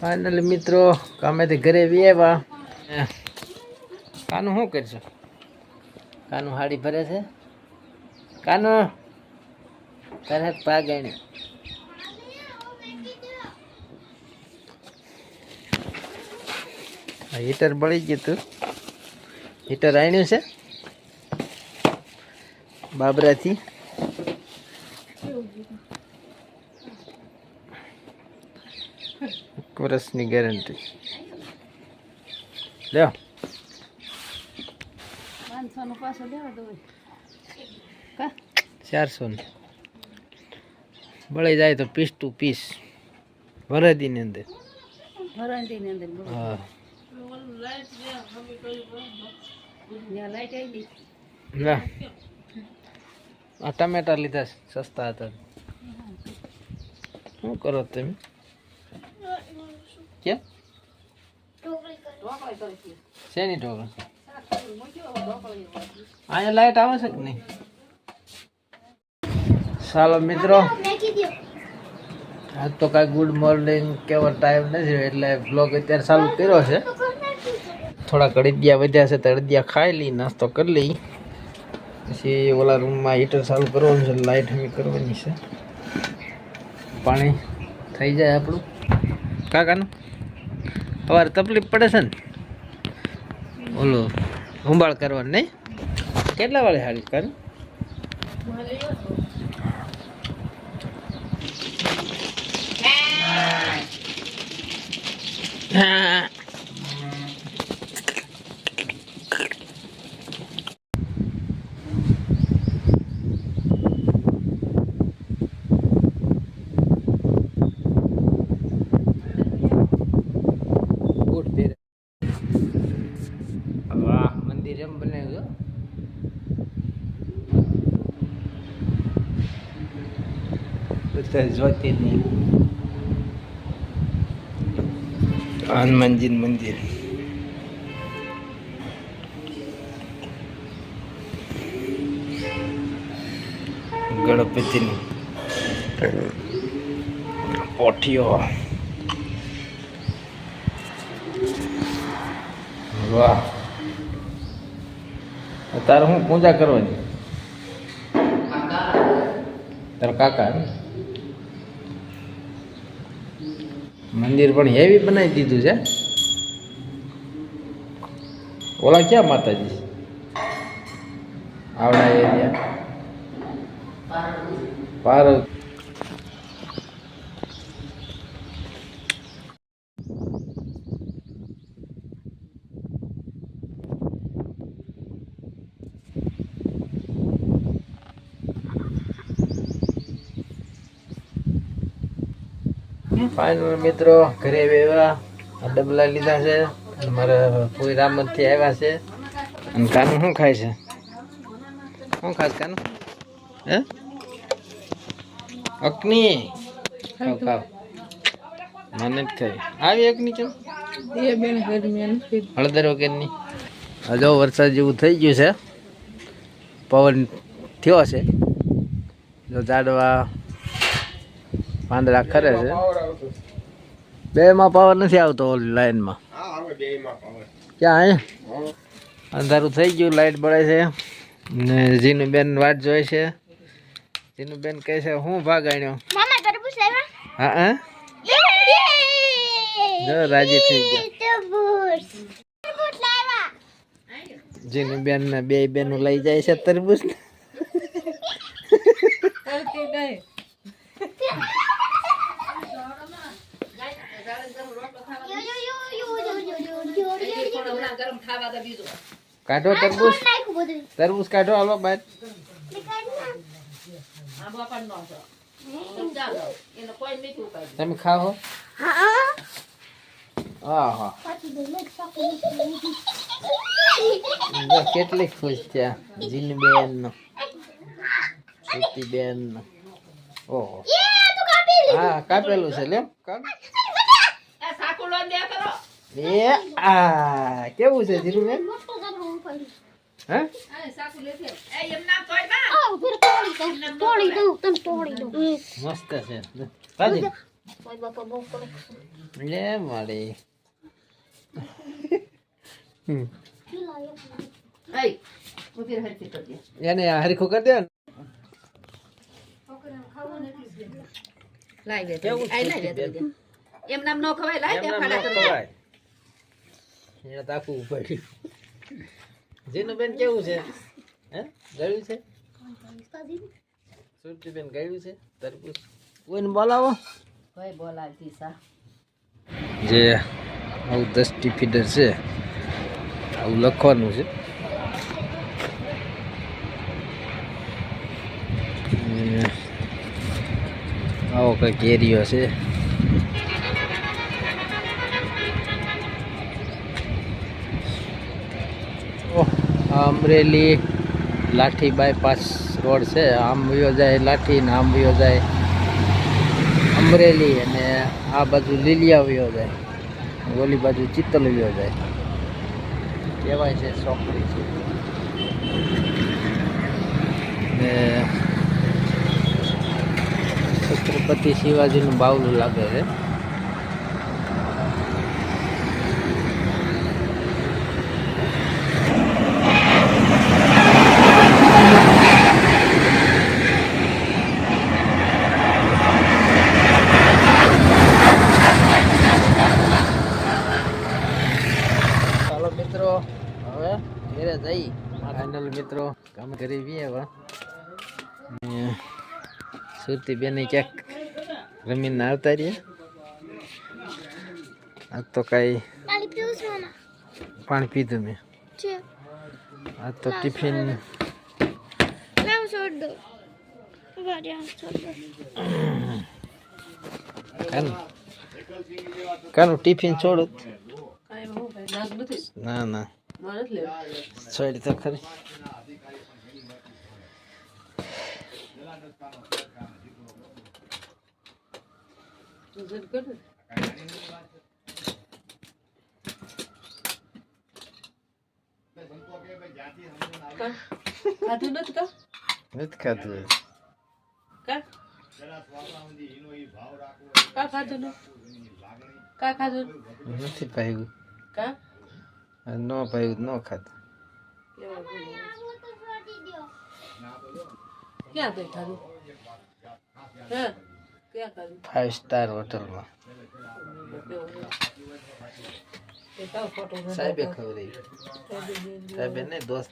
Finally મિત્રો, કામેથી ઘરે બી આવ્યા. કાનું શું કરશો? કાનું હાડી ભરે છે. કાનું, તરત પાગણી હીટર બળી ગયું તું. હીટર આણ્યું છે. બાબરાથી. એક વર્ષની ગેરંટી લ્યો. ચારસો બળી જાય તો પીસ ટુ પીસ વરદીની અંદર. અંદર હા. ટમેટા લીધા સસ્તા હતા. શું કરો તમે? કેમ શેની ઢોકળ અહીંયા લાઈટ આવે છે કે નહીં ચાલો મિત્રો આજ તો કાંઈ ગુડ મોર્નિંગ કેવો ટાઈમ નથી એટલે બ્લોગ અત્યારે ચાલુ કર્યો છે. થોડાક અડદિયા વધ્યા છે તો અડદિયા ખાઈ લઈ નાસ્તો કરી લઈ. પછી ઓલા રૂમમાં હીટર ચાલુ કરવાનું છે લાઇટ હમી કરવાની છે. પાણી થઈ જાય આપણું. કાકાનું? સવારે તકલીફ પડે છે ને? ઓલું હુંબાળ કરવાનું નહીં? કેટલા વાળે હારી કર? બધા જ્યોતિર્લિંગ હનુમાનજી મંદિર ગણપતિની પોઠીઓ વાહ તારે હું પૂજા કરવાની તારા કાકા? મંદિર પણ હેવી બનાવી દીધું છે. ઓલા ક્યાં માતાજી? આવડા એરિયા? પાર ફાઇનલ મિત્રો ઘરે આ ડબલા લીધા છે. અને મારા કોઈ રામતથી આવ્યા છે. અને કાનું શું ખાય છે? શું ખાસ કાનું? હે? અગ્નિ ખાવ ખાવ. મને જ ખાય. આવી અગ્નિ કેમ? એ બેન ગરમી હળદર વગેરેની. હજો વરસાદ જેવું થઈ ગયું છે. પવન થયો છે. જો ઝાડવા પાંદડા ખરે છે. બેમાં પાવર નથી આવતો ઓલી લાઈનમાં ક્યાં હે? અંધારું થઈ ગયું લાઈટ બળે છે. ને જીનું બેન વાટ જોઈ છે. જીનું બેન કહે છે હું ભાગ આણ્યો. હા હા? જો રાજી થઈ ગયા. જીનું બેન ને બે બેનો લઈ જાય છે તરબૂચ? કાઢો તરબૂચ. તરબૂચ કાઢો આલો બાદ તમે ખાઓ. હા. કેટલી ખુશ છે જીનબેન નો બેન નો ઓહો હા કાપેલું છે લેમ કાપ. સાકુ લોન એ આ કેવું છે ધીરુબેન હે મસ્ત છે. ભાજી. લે મારી. એને હરીખું કરી દે લાવી દે. કેવું એમ નામ ન ખવાય લાવી દે ફાડા એને તાકવું પડ્યું જીનુબેન કેવું છે? હે? ગળ્યું છે? સુરતીબેન ગળ્યું છે? તરબૂચ. કોઈને બોલાવો? કોઈ બોલાવતી સા. જે આવું દસ્તી ફીડર છે આવું લખવાનું છે. આવો કંઈક એરિયો છે. અમરેલી લાઠી બાયપાસ રોડ છે, આમ વયો જાય લાઠી ને આમ વયો જાય અમરેલી અને આ બાજુ લીલિયા વયો જાય, ઓલી બાજુ ચિત્તલ વયો જાય. કહેવાય છે, ચોકડી છે. ને છત્રપતિ શિવાજીનું બાવલું લાગે છે ચાલો મિત્રો હવે ઘરે જઈ ફાઇનલ મિત્રો બી હવે. સુરતી બેને ક્યાંક રમીને આવતા રહ્યા આ તો કાંઈ પાણી પીધું મેં. આ તો ટિફિન કાનું કાનું ટિફિન છોડો ના ના. છોડી તો ખરી. ખાધું નથી કા નથી ખાધું કા કા ખાધું કા ખાધું? નથી પાયું. કા? ન પાયું ન ખાધું. ક્યાં ગઈ ખાધું હે ક્યાં કર્યું ફાઈવ સ્ટાર હોટલમાં તારો સાહેબે ખબર સાહેબે નહીં દોસ્ત